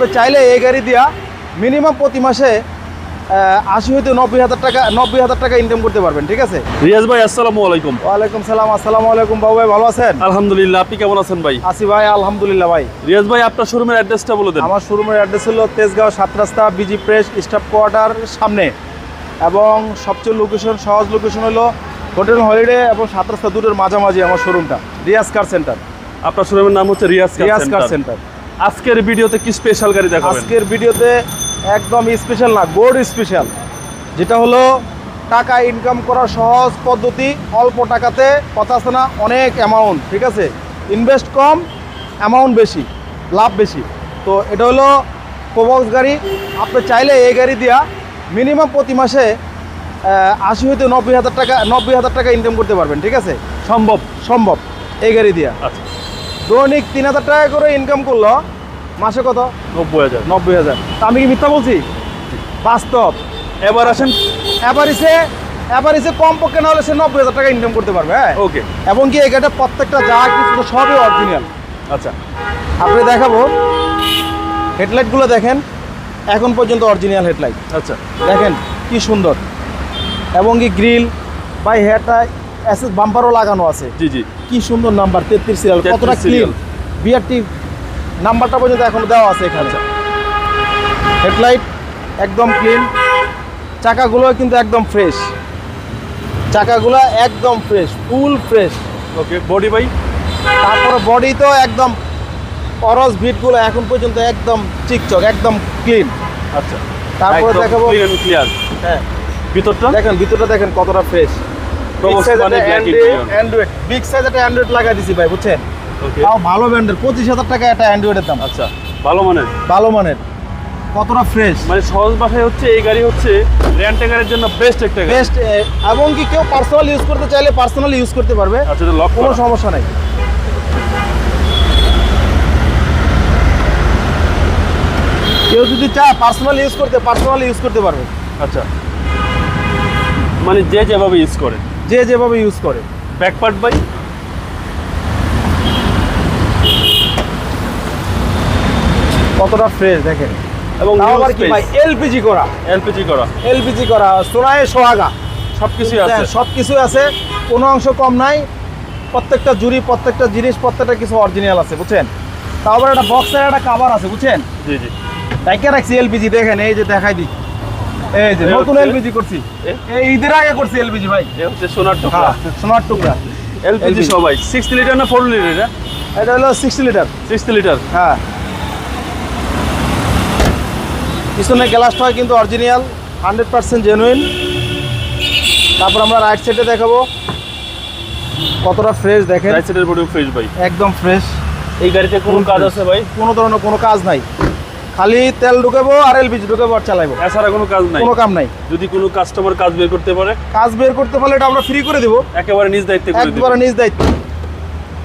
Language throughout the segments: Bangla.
আপনি চাইলে এই গাড়ি দিয়া মিনিমাম প্রতি মাসে আশি হইতে নব্বই হাজার টাকা নব্বই হাজার টাকা ইনকাম করতে পারবেন ঠিক আছে? রিয়াজ ভাই আসসালামু আলাইকুম। ওয়ালাইকুম সালাম আসসালামু আলাইকুম বাবু ভাই ভালো আছেন? আলহামদুলিল্লাহ আপনি কেমন আছেন ভাই? আসি ভাই আলহামদুলিল্লাহ ভাই। রিয়াজ ভাই আপনার শোরুমের অ্যাড্রেসটা বলে দেন। আমার শোরুমের অ্যাড্রেস হলো তেজগাঁও সাত রাস্তা বিজি প্রেস স্টাফ কোয়ার্টার সামনে। এবং সবচেয়ে লোকেশন সহজ লোকেশন হলো হোটেল হলিডে এবং সাত রাস্তা দুটোর মাঝামাঝি আমার শোরুমটা রিয়াজ কার সেন্টার। আপনার শোরুমের নাম হচ্ছে Riaz Riaz car car centre. আজকের ভিডিওতে কি স্পেশাল গাড়ি দেখাবেন? আজকের ভিডিওতে একদম স্পেশাল না গোড স্পেশাল যেটা হলো টাকা ইনকাম করার সহজ পদ্ধতি অল্প টাকাতে কথা আছে না অনেক অ্যামাউন্ট ঠিক আছে? ইনভেস্ট কম অ্যামাউন্ট বেশি লাভ বেশি। তো এটা হলো প্রবক্স গাড়ি। আপনি চাইলে এই গাড়ি দিয়া মিনিমাম প্রতি মাসে আশি হইতে নব্বই হাজার টাকা নব্বই হাজার টাকা ইনকাম করতে পারবেন ঠিক আছে? সম্ভব। সম্ভব। এই গাড়ি দিয়া। আচ্ছা। দৈনিক তিন হাজার টাকা করে ইনকাম করল। মাসে কত? নব্বই হাজার। নব্বই হাজার। তা আমি কি মিথ্যা বলছি? বাস্তব। এবার আসেন। অ্যাভারেজে অ্যাভারেজে কম পক্ষে না হলে সে নব্বই হাজার টাকা ইনকাম করতে পারবে হ্যাঁ? ওকে। এবং কি এই গাড়িটা প্রত্যেকটা যা কিছু সবই অরিজিনাল আচ্ছা। আপনি দেখাবো। হেডলাইটগুলো দেখেন। এখন পর্যন্ত অরিজিনাল হেডলাইট আচ্ছা। দেখেন কি সুন্দর। এবং কি গ্রিল বা হেয়ারটা অ্যাসেস বাম্পারও লাগানো আছে। জি জি। কি সুন্দর নাম্বার তেত্রিশ সিরিয়াল 33 কতটা ক্লিন। বিআরটি নাম্বারটা পর্যন্ত এখন দেওয়া আছে এখানে। হেডলাইট একদম ক্লিন চাকাগুলো কিন্তু একদম ফ্রেশ চাকাগুলো একদম fresh full fresh okay body ভাই? তারপরে বডি তো একদম অরস ভিটগুলো এখন পর্যন্ত একদম চিকচক একদম ক্লিন আচ্ছা। তারপরে দেখাবো ক্লিয়ার হ্যাঁ। ভিতরটা? দেখেন ভিতরটা দেখেন কতটা ফ্রেশ অ্যান্ড্রয়েড বিগ সাইজ একটা অ্যান্ড্রয়েড লাগাই দিছি ভাই বুঝছেন? তাও ভালো ব্র্যান্ডের পঁচিশ হাজার টাকা একটা অ্যান্ড্রয়েডের দাম। আচ্ছা ভালো মানের? ভালো মানের। কতটা ফ্রেশ মানে সহজ ভাষায় হচ্ছে এই গাড়ি হচ্ছে রেন্টেকারের জন্য বেস্ট একটা গাড়ি। বেস্ট এবং কি কেউ পার্সোনাল ইউজ করতে চাইলে পার্সোনালি ইউজ করতে পারবে। আচ্ছা লক কোনো সমস্যা নাই। কেউ যদি চায় পার্সোনাল ইউজ করতে পার্সোনালি ইউজ করতে পারবে। আচ্ছা। মানে যে যেভাবে ইউজ করে। যে যেভাবে ইউজ করে। ব্যাক পার্ট বাই কতটা ফ্রেশ দেখেন। এবং আবার কি ভাই? এলপিজি করা। এলপিজি করা। এলপিজি করা সোনায় সোহাগা। সবকিছুই আছে। সব কিছু আছে কোনো অংশ কম নাই। প্রত্যেকটা জুড়ি প্রত্যেকটা জিনিস প্রত্যেকটা কিছু অরিজিনাল আছে বুঝছেন? তাও আবার একটা বক্সের একটা কাভার আছে বুঝছেন? জি জি। তাইকে রাখছি এলপিজি দেখেন এই যে দেখাই দিই এই যে নতুন এলপিজি করছি। এই ঈদের আগে করছি এলপিজি ভাই। এ হচ্ছে সোনার টুকরা। হ্যাঁ সোনার টুকরা। এলপিজি সবাই সিক্সটি লিটার না ফোর লিটার এটা? এটা হলো সিক্সটি লিটার সিক্সটি লিটার হ্যাঁ। পিছনে গ্লাসটা হয় কিন্তু অরিজিনাল হান্ড্রেড পার্সেন্ট জেনুইন তারপর আমরা রাইট সাইডে দেখাবো। কতটা ফ্রেশ দেখেন। রাইট সাইডের ফ্রেশ ভাই। একদম ফ্রেশ এই গাড়িতে কোনো কাজ আছে ভাই? কোনো ধরনের কোনো কাজ নাই। খালি তেল ঢুকাবো আর এলপিজি ঢুকাবো আর চালাইবো। এছাড়া কোনো কাজ নাই। কোনো কাম নাই। যদি কোনো কাস্টমার কাজ বের করতে পারে? কাজ বের করতে পারলে এটা আমরা ফ্রি করে দেবো। একেবারে নিজ দায়িত্বে করে দিবে। একবারে নিজ দায়িত্ব।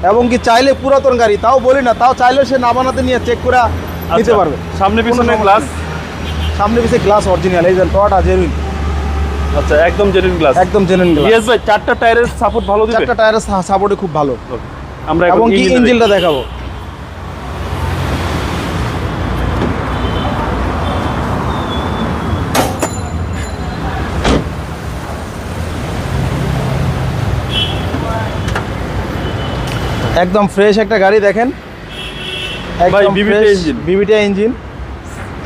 এবং কি চাইলে পুরাতন গাড়ি তাও বলি না তাও চাইলে সে না বানাতে নিয়ে চেক করে নিতে আচ্ছা, পারবে। সামনে পিছনে গ্লাস। সামনে পিছিয়ে গ্লাস অরিজিনাল এই যে টটা জেনুইন আচ্ছা একদম জেনুইন গ্লাস একদম জেনুইন গ্লাস ইয়েস ভাই চারটা টায়ারের সাপোর্ট ভালো দিবে? চারটা টায়ারের সাপোর্টে খুব ভালো। আমরা এখন এবং কি ইঞ্জিনটা দেখাবো। একদম ফ্রেশ একটা গাড়ি দেখেন। ইঞ্জিন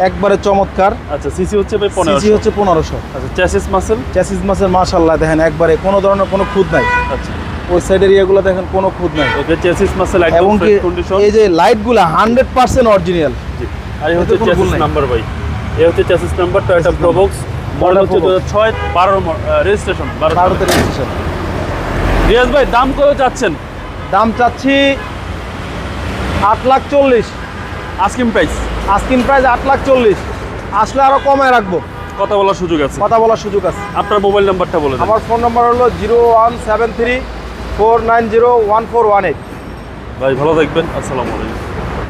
একবারে চমৎকার। আচ্ছা সিসি হচ্ছে ভাই সিসি হচ্ছে পনেরোশো। আচ্ছা চ্যাসিস মাসেল চ্যাসিস মাশাল্লাহ দেখেন একবারে কোনো ধরনের কোনো খুদ নাই। আচ্ছা। ওই সাইডের ইয়েগুলো দেখেন কোনো খুদ নাই। ওকে চ্যাসিস মাসেল একদম এবং কি এই যে লাইটগুলো হান্ড্রেড পার্সেন্ট অরিজিনাল জি। আর এই হচ্ছে চ্যাসিস নাম্বার ভাই। এই হচ্ছে chassis number Toyota Chassis Probox model হচ্ছে দু ছয় বারোর রেজিস্ট্রেশন বারো রেজিস্ট্রেশন রিয়াজ ভাই দাম কত চাচ্ছেন দাম চাচ্ছি আট লাখ চল্লিশ। আস্কিং প্রাইস আস্কিন প্রাইস আট লাখ চল্লিশ। আসলে আরও কমায় রাখব। কথা বলার সুযোগ আছে। কথা বলার সুযোগ আছে। আপনার মোবাইল নাম্বারটা বলে আমার ফোন নাম্বার হলো zero one seven three four nine zero one four one eight. ভাই ভালো থাকবেন। আসসালামু আলাইকুম।